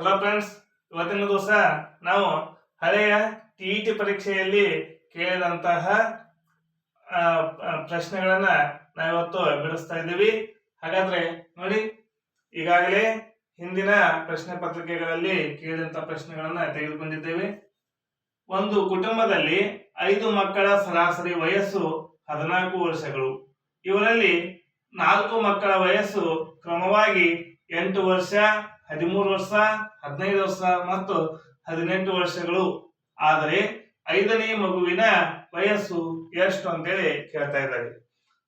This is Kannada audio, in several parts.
ಹಲೋ ಫ್ರೆಂಡ್ಸ್ ಇವತ್ತಿನ ದಿವಸ ನಾವು ಹಳೆಯ ಟಿ ಟಿ ಪರೀಕ್ಷೆಯಲ್ಲಿ ಕೇಳಿದಂತಹ ಪ್ರಶ್ನೆಗಳನ್ನ ನಾವಿವತ್ತು ಬಿಡಿಸ್ತಾ ಇದ್ದೀವಿ. ಹಾಗಾದ್ರೆ ನೋಡಿ, ಈಗಾಗಲೇ ಹಿಂದಿನ ಪ್ರಶ್ನೆ ಪತ್ರಿಕೆಗಳಲ್ಲಿ ಕೇಳಿದಂತ ಪ್ರಶ್ನೆಗಳನ್ನ ತೆಗೆದುಕೊಂಡಿದ್ದೇವೆ. ಒಂದು ಕುಟುಂಬದಲ್ಲಿ ಐದು ಮಕ್ಕಳ ಸರಾಸರಿ ವಯಸ್ಸು ಹದಿನಾಲ್ಕು ವರ್ಷಗಳು. ಇವರಲ್ಲಿ ನಾಲ್ಕು ಮಕ್ಕಳ ವಯಸ್ಸು ಕ್ರಮವಾಗಿ ಎಂಟು ವರ್ಷ ಹದಿಮೂರು ವರ್ಷ, ಹದಿನೈದು ವರ್ಷ ಮತ್ತು ಹದಿನೆಂಟು ವರ್ಷಗಳು. ಆದರೆ ಐದನೇ ಮಗುವಿನ ವಯಸ್ಸು ಎಷ್ಟು ಅಂತೇಳಿ ಕೇಳ್ತಾ ಇದ್ದಾರೆ.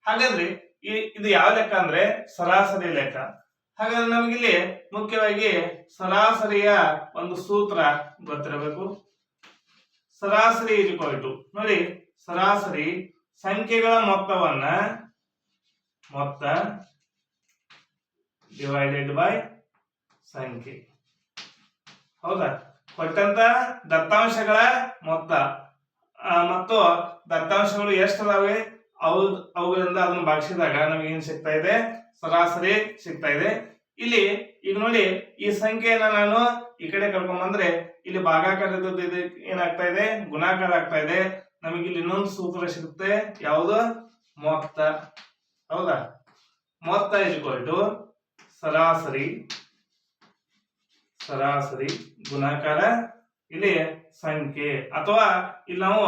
ಹಾಗಾದ್ರೆ ಇದು ಯಾವ ಲೆಕ್ಕ ಅಂದ್ರೆ ಸರಾಸರಿ ಲೆಕ್ಕ. ಹಾಗಾದ್ರೆ ನಮಗಿಲ್ಲಿ ಮುಖ್ಯವಾಗಿ ಸರಾಸರಿಯ ಒಂದು ಸೂತ್ರ ಗೊತ್ತಿರಬೇಕು. ಸರಾಸರಿ ಇಟ್ಕೊಳ್ತು ನೋಡಿ, ಸರಾಸರಿ ಸಂಖ್ಯೆಗಳ ಮೊತ್ತವನ್ನ ಮೊತ್ತ ಡಿವೈಡೆಡ್ ಬೈ ಸಂಖ್ಯೆ. ಹೌದಾ? ಕೊಟ್ಟಂತ ದತ್ತಾಂಶಗಳ ಮೊತ್ತ. ಮತ್ತು ದತ್ತಾಂಶಗಳು ಎಷ್ಟದಾವೆ? ಅವು, ಅವುಗಳಿಂದ ಅದನ್ನು ಭಾಗಿಸಿದಾಗ ನಮಗೆ ಏನ್ ಸಿಗ್ತಾ ಇದೆ? ಸರಾಸರಿ ಸಿಗ್ತಾ ಇದೆ. ಇಲ್ಲಿ, ಈಗ ನೋಡಿ, ಈ ಸಂಖ್ಯೆಯನ್ನ ನಾನು ಈ ಕಡೆ ಕರ್ಕೊಂಡ್ ಬಂದ್ರೆ ಇಲ್ಲಿ ಭಾಗಾಕಾರ ಏನಾಗ್ತಾ ಇದೆ? ಗುಣಾಕಾರ ಆಗ್ತಾ ಇದೆ. ನಮಗೆ ಇಲ್ಲಿ ಇನ್ನೊಂದು ಸೂತ್ರ ಸಿಗುತ್ತೆ. ಯಾವುದು? ಮೊತ್ತ. ಹೌದಾ? ಮೊತ್ತ ಟು ಸರಾಸರಿ. ಸರಾಸರಿ ಗುಣಾಕಾರ ಇಲ್ಲಿ ಸಂಖ್ಯೆ. ಅಥವಾ ಇಲ್ಲಿ ನಾವು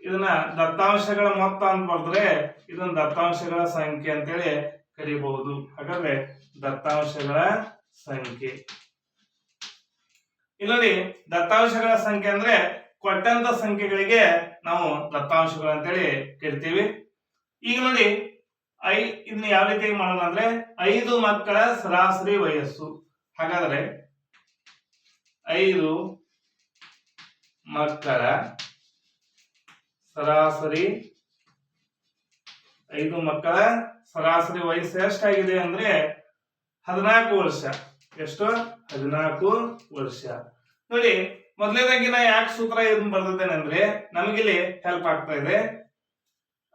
ಇದನ್ನ ದತ್ತಾಂಶಗಳ ಮೊತ್ತ ಅಂತ ಬರೆದ್ರೆ ಇದನ್ನ ದತ್ತಾಂಶಗಳ ಸಂಖ್ಯೆ ಅಂತೇಳಿ ಕರಿಬಹುದು. ಹಾಗಾದ್ರೆ ದತ್ತಾಂಶಗಳ ಸಂಖ್ಯೆ. ಇಲ್ಲಿ ದತ್ತಾಂಶಗಳ ಸಂಖ್ಯೆ ಅಂದ್ರೆ ಕೊಟ್ಟಂತ ಸಂಖ್ಯೆಗಳಿಗೆ ನಾವು ದತ್ತಾಂಶಗಳು ಅಂತೇಳಿ ಕರಿತೀವಿ. ಈಗ ನೋಡಿ, ಐ ಇದನ್ನ ಯಾವ ರೀತಿ ಮಾಡೋಣ ಅಂದ್ರೆ ಐದು ಮಕ್ಕಳ ಸರಾಸರಿ ವಯಸ್ಸು. ಹಾಗಾದ್ರೆ ಐದು ಮಕ್ಕಳ ಸರಾಸರಿ ಐದು ಮಕ್ಕಳ ಸರಾಸರಿ ವಯಸ್ಸು ಎಷ್ಟಾಗಿದೆ ಅಂದ್ರೆ ಹದಿನಾಲ್ಕು ವರ್ಷ. ಎಷ್ಟು? ಹದಿನಾಲ್ಕು ವರ್ಷ. ನೋಡಿ ಮೊದಲನೇದಾಗಿ ನಾ ಯಾಕೆ ಸೂತ್ರ ಇದನ್ನ ಬರ್ದಿದ್ದೇನೆ ಅಂದ್ರೆ ನಮಗಿಲ್ಲಿ ಹೆಲ್ಪ್ ಆಗ್ತಾ ಇದೆ.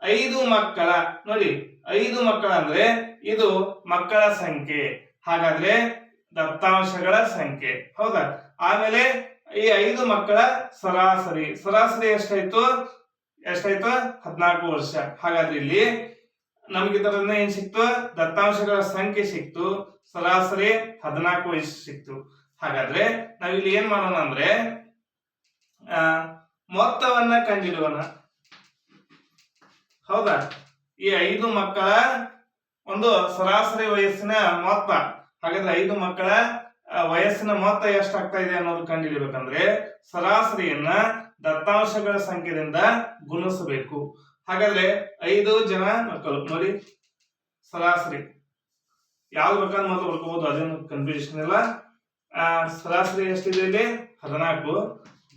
ಐದು ಮಕ್ಕಳ, ನೋಡಿ, ಐದು ಮಕ್ಕಳ ಅಂದ್ರೆ ಇದು ಮಕ್ಕಳ ಸಂಖ್ಯೆ. ಹಾಗಾದ್ರೆ ದತ್ತಾಂಶಗಳ ಸಂಖ್ಯೆ. ಹೌದಾ? ಆಮೇಲೆ ಈ ಐದು ಮಕ್ಕಳ ಸರಾಸರಿ. ಸರಾಸರಿ ಎಷ್ಟಾಯ್ತು? ಎಷ್ಟಾಯ್ತು? ಹದಿನಾಲ್ಕು ವರ್ಷ. ಹಾಗಾದ್ರೆ ಇಲ್ಲಿ ನಮ್ಗೆ ಇದರಿಂದ ಏನ್ ಸಿಕ್ತು? ದತ್ತಾಂಶಗಳ ಸಂಖ್ಯೆ ಸಿಕ್ತು. ಸರಾಸರಿ ಹದಿನಾಲ್ಕು ವಯಸ್ಸು ಸಿಕ್ತು. ಹಾಗಾದ್ರೆ ನಾವಿಲ್ಲಿ ಏನ್ ಮಾಡೋಣ ಅಂದ್ರೆ ಆ, ಮೊತ್ತವನ್ನ ಕಂಡಿಡೋಣ. ಹೌದಾ? ಈ ಐದು ಮಕ್ಕಳ ಒಂದು ಸರಾಸರಿ ವಯಸ್ಸಿನ ಮೊತ್ತ. ಹಾಗಾದ್ರೆ ಐದು ಮಕ್ಕಳ ವಯಸ್ಸಿನ ಮೊತ್ತ ಎಷ್ಟಾಗ್ತಾ ಇದೆ ಅನ್ನೋದು ಕಂಡುಹಿಡಿಬೇಕಂದ್ರೆ ಸರಾಸರಿಯನ್ನ ದತ್ತಾಂಶಗಳ ಸಂಖ್ಯೆಯಿಂದ ಗುಣಿಸಬೇಕು. ಹಾಗಾದ್ರೆ ಐದು ಜನ ನೋಡಿ, ಸರಾಸರಿ. ಯಾವ್ದು ಬೇಕಾದ್ರೆ ಮೊದಲು ಬರ್ಕೋಬಹುದು ಅದೇನು ಕನ್ಫ್ಯೂಷನ್ ಇಲ್ಲ. ಸರಾಸರಿ ಎಷ್ಟಿದೆ ಇಲ್ಲಿ? ಹದಿನಾಲ್ಕು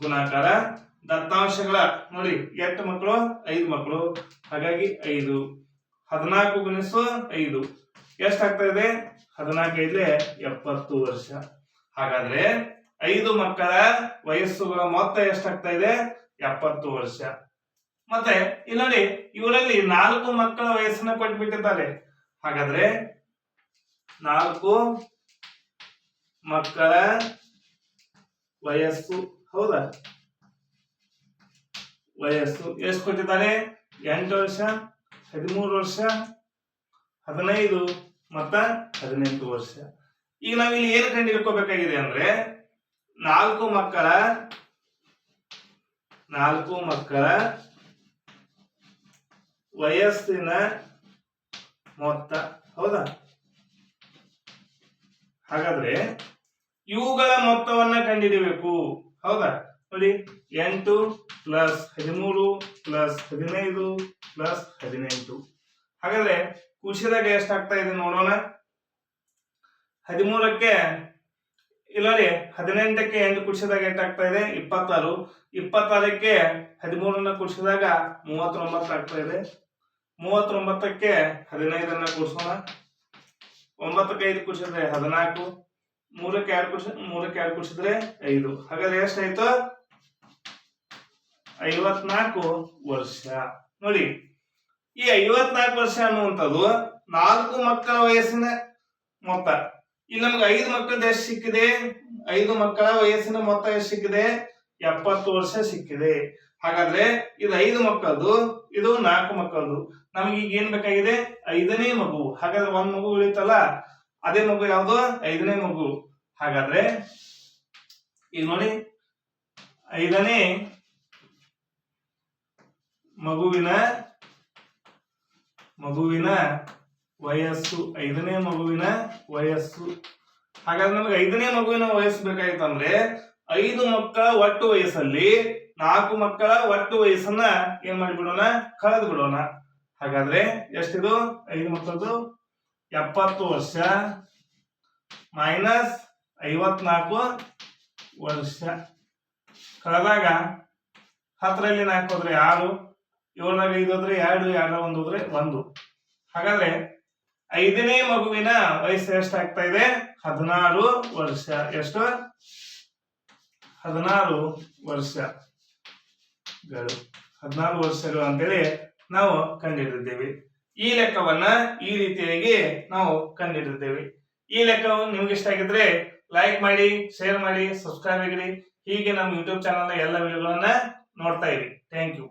ಗುಣಾಕಾರ ದತ್ತಾಂಶಗಳ. ನೋಡಿ, ಎಷ್ಟು ಮಕ್ಕಳು ಐದು ಮಕ್ಕಳು ಹಾಗಾಗಿ ಐದು. ಹದಿನಾಲ್ಕು ಗುಣಿಸು ಐದು. ಎಷ್ಟಾಗ್ತಾ ಇದೆ ಹದಿನಾಲ್ಕೈದ್ಲೆ ಎಪ್ಪತ್ತು ವರ್ಷ. ಹಾಗಾದ್ರೆ ಐದು ಮಕ್ಕಳ ವಯಸ್ಸುಗಳ ಮೊತ್ತ ಎಷ್ಟಾಗ್ತಾ ಇದೆ ಎಪ್ಪತ್ತು ವರ್ಷ. ಮತ್ತೆ ಇಲ್ಲಿ ನೋಡಿ, ಇವರಲ್ಲಿ ನಾಲ್ಕು ಮಕ್ಕಳ ವಯಸ್ಸನ್ನ ಕೊಟ್ಬಿಟ್ಟಿದ್ದಾರೆ. ಹಾಗಾದ್ರೆ ನಾಲ್ಕು ಮಕ್ಕಳ ವಯಸ್ಸು, ಹೌದಾ? ವಯಸ್ಸು ಎಷ್ಟು ಕೊಟ್ಟಿದ್ದಾರೆ? ಎಂಟು ವರ್ಷ, ಹದಿಮೂರು ವರ್ಷ ಹದಿನೈದು ಮತ್ತ ಹದಿನೆಂಟು ವರ್ಷ. ಈಗ ನಾವಿಲ್ಲಿ ಏನು ಕಂಡು ಹಿಡ್ಕೋಬೇಕಾಗಿದೆ ಅಂದ್ರೆ, ನಾಲ್ಕು ಮಕ್ಕಳ ನಾಲ್ಕು ಮಕ್ಕಳ ವಯಸ್ಸಿನ ಮೊತ್ತ. ಹೌದಾ? ಹಾಗಾದ್ರೆ ಇವುಗಳ ಮೊತ್ತವನ್ನ ಕಂಡಿಡಿಬೇಕು ಹೌದಾ? ನೋಡಿ, ಎಂಟು ಪ್ಲಸ್ ಹದಿಮೂರು ಪ್ಲಸ್ ಹದಿನೈದು ಪ್ಲಸ್ ಹದಿನೆಂಟು. ಹಾಗಾದ್ರೆ ಕುಶಿದಾಗ ಎಷ್ಟಾಗ್ತಾ ಇದೆ ನೋಡೋಣ. ಹದಿಮೂರಕ್ಕೆ ಇಲ್ಲ ನೋಡಿ ಹದಿನೆಂಟಕ್ಕೆ ಎಂಟು ಕುಡಿಸಿದಾಗ ಎಷ್ಟಾಗ್ತಾ ಇದೆ? ಇಪ್ಪತ್ತಾರು. ಇಪ್ಪತ್ತಾರಕ್ಕೆ ಹದಿಮೂರನ್ನ ಕುಡಿಸಿದಾಗ ಮೂವತ್ತೊಂಬತ್ತು ಆಗ್ತಾ ಇದೆ. ಮೂವತ್ತೊಂಬತ್ತಕ್ಕೆ ಹದಿನೈದನ್ನ ಕೂಡಿಸೋಣ ಒಂಬತ್ತಕ್ಕೆ ಐದು ಕುಡಿಸಿದ್ರೆ ಹದಿನಾಲ್ಕು. ಮೂರಕ್ಕೆ ಎರಡು ಕುಡಿಸ ಮೂರಕ್ಕೆ ಎರಡು ಕುಡಿಸಿದ್ರೆ ಐದು. ಹಾಗಾದ್ರೆ ಎಷ್ಟಾಯ್ತು? ಐವತ್ನಾಲ್ಕು ವರ್ಷ. ನೋಡಿ ಈ ಐವತ್ನಾಲ್ಕು ವರ್ಷ ಅನ್ನುವಂಥದ್ದು ನಾಲ್ಕು ಮಕ್ಕಳ ವಯಸ್ಸಿನ ಮೊತ್ತ. ಇಲ್ಲಿ ನಮ್ಗೆ ಐದು ಮಕ್ಕಳದ್ದು ಎಷ್ಟು ಸಿಕ್ಕಿದೆ? ಐದು ಮಕ್ಕಳ ವಯಸ್ಸಿನ ಮೊತ್ತ ಎಷ್ಟು ಸಿಕ್ಕಿದೆ? ಎಪ್ಪತ್ತು ವರ್ಷ ಸಿಕ್ಕಿದೆ. ಹಾಗಾದ್ರೆ ಇದು ಐದು ಮಕ್ಕಳದು ಇದು ನಾಲ್ಕು ಮಕ್ಕಳದು ನಮ್ಗೆ ಈಗ ಏನ್ ಬೇಕಾಗಿದೆ? ಐದನೇ ಮಗು. ಹಾಗಾದ್ರೆ ಒಂದ್ ಮಗು ಉಳಿತಲ್ಲ? ಅದೇ ಮಗು ಯಾವ್ದು? ಐದನೇ ಮಗು. ಹಾಗಾದ್ರೆ ಈಗ ನೋಡಿ, ಐದನೇ ಮಗುವಿನ ಮಗುವಿನ ವಯಸ್ಸು, ಐದನೇ ಮಗುವಿನ ವಯಸ್ಸು. ಹಾಗಾದ್ರೆ ನಮಗೆ ಐದನೇ ಮಗುವಿನ ವಯಸ್ಸು ಬೇಕಾಗಿತ್ತು ಅಂದ್ರೆ ಐದು ಮಕ್ಕಳ ಒಟ್ಟು ವಯಸ್ಸಲ್ಲಿ ನಾಲ್ಕು ಮಕ್ಕಳ ಒಟ್ಟು ವಯಸ್ಸನ್ನ ಏನ್ ಮಾಡಿಬಿಡೋಣ? ಕಳೆದು ಬಿಡೋಣ ಹಾಗಾದ್ರೆ ಎಷ್ಟಿದು? ಐದು ಮಕ್ಕಳದು ಎಪ್ಪತ್ತು ವರ್ಷ ಮೈನಸ್ ಐವತ್ನಾಲ್ಕು ವರ್ಷ. ಕಳೆದಾಗ ಹತ್ತರಲ್ಲಿ ನಾಲ್ಕು ಹೋದ್ರೆ ಆರು. ಏಳರಾಗ ಐದು ಹೋದ್ರೆ ಎರಡು ಎರಡರ ಒಂದು ಹೋದ್ರೆ ಒಂದು. ಹಾಗಾದ್ರೆ ಐದನೇ ಮಗುವಿನ ವಯಸ್ಸು ಎಷ್ಟಾಗ್ತಾ ಇದೆ? ಹದಿನಾರು ವರ್ಷ. ಎಷ್ಟು? ಹದಿನಾರು ವರ್ಷಗಳು ಹದಿನಾರು ವರ್ಷಗಳು ಅಂತೇಳಿ ನಾವು ಕಂಡಿಡಿದ್ದೇವೆ ಈ ಲೆಕ್ಕವನ್ನ ಈ ರೀತಿಯಾಗಿ ನಾವು ಕಂಡಿಡಿದ್ದೇವೆ ಈ ಲೆಕ್ಕವು ನಿಮ್ಗೆ ಇಷ್ಟ ಆಗಿದ್ರೆ ಲೈಕ್ ಮಾಡಿ ಶೇರ್ ಮಾಡಿ ಸಬ್ಸ್ಕ್ರೈಬ್ ಆಗಿರಿ. ಹೀಗೆ ನಮ್ಮ ಯೂಟ್ಯೂಬ್ ಚಾನಲ್ ಎಲ್ಲ ವಿಡಿಯೋಗಳನ್ನ ನೋಡ್ತಾ ಇರಿ. Thank you